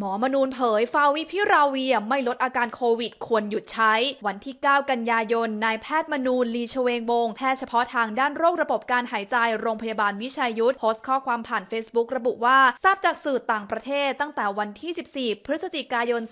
หมอมนูนเผยฟาวิพิราเวียไม่ลดอาการโควิด ควรหยุดใช้ วันที่ 9 กันยายนนายแพทย์มนูนลีชเวงวงแพทย์เฉพาะทางด้านโรคระบบการหายใจโรงพยาบาลวิชัยยุทธโพสต์ข้อความผ่าน Facebook ระบุว่าทราบจากสื่อต่างประเทศตั้งแต่วันที่ 14 พฤศจิกายน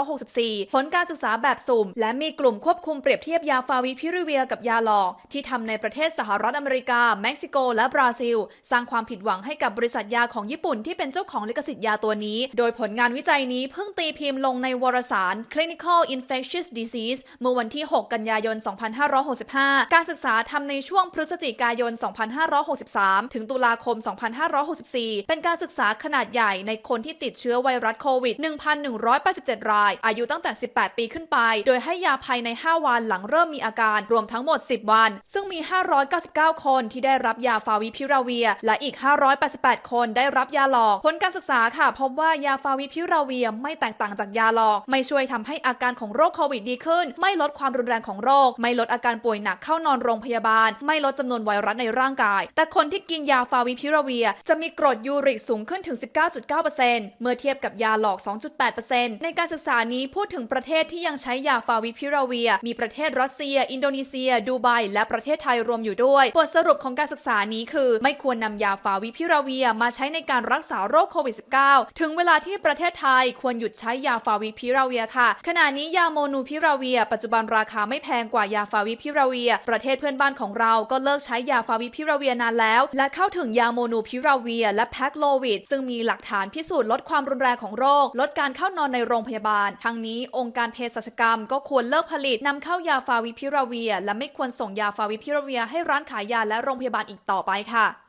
2564 ผลการศึกษาแบบสุ่ม และมีกลุ่มควบคุมเปรียบเทียบยาฟาวิพิราเวียกับยาหลอก ที่ทำในประเทศสหรัฐอเมริกา เม็กซิโก และบราซิล สร้างความผิดหวังให้กับบริษัทยาของญี่ปุ่นที่เป็นเจ้าของลิขสิทธิ์ยาตัวนี้ โดยผลงานวิจัยนี้เพิ่งตีพิมพ์ลงในวารสาร Clinical Infectious Disease เมื่อวันที่ 6 กันยายน 2565 การศึกษาทำในช่วงพฤศจิกายน 2563 ถึงตุลาคม 2564 เป็นการศึกษาขนาดใหญ่ในคนที่ติดเชื้อไวรัสโควิด 1,187 ราย อายุตั้งแต่ 18 ปีขึ้นไป โดยให้ยาภายใน 5 วันหลังเริ่มมีอาการรวมทั้งหมด 10 วัน ซึ่งมี 599 คนที่ได้รับยาฟาวิพิราเวีย และอีก 588 คนได้รับยาหลอก ผลการศึกษาค่ะพบว่ายาฟาวิพิราเวียไม่แตกต่างจากยาหลอก ไม่ช่วยทำให้อาการของโรคโควิดดีขึ้น ไม่ลดความรุนแรงของโรค ไม่ลดอาการป่วยหนักเข้านอนโรงพยาบาล ไม่ลดจำนวนไวรัสในร่างกาย แต่คนที่กินยาฟาวิพิราเวีย จะมีกรดยูริกสูงขึ้นถึง 19.9%เมื่อเทียบกับยาหลอก 2.8%ในการศึกษานี้พูดถึงประเทศที่ยังใช้ยาฟาวิพิราเวีย มีประเทศรัสเซีย อินโดนีเซีย ดูไบและประเทศไทยรวมอยู่ด้วย บทสรุปของการศึกษานี้คือ ไม่ควรนำยาฟาวิพิราเวียมาใช้ในการรักษาโรคโควิด -19 ถึงเวลาที่ประประเทศไทยควรหยุดใช้ยาฟาวิพิราเวียค่ะ ขณะนี้ยาโมนูพิราเวีย ปัจจุบันราคาไม่แพงกว่ายาฟาวิพิราเวีย ประเทศเพื่อนบ้านของเราก็เลิกใช้ยาฟาวิพิราเวียนานแล้ว และเข้าถึงยาโมนูพิราเวีย และแพคโลวิดซึ่งมีหลักฐานพิสูจน์ลดความรุนแรงของโรค ลดการเข้านอนในโรงพยาบาล ทั้งนี้องค์การเภสัชกรรม ก็ควรเลิกผลิตนำเข้ายาฟาวิพิราเวีย และไม่ควรส่งยาฟาวิพิราเวีย ให้ร้านขายยาและโรงพยาบาลอีกต่อไปค่ะ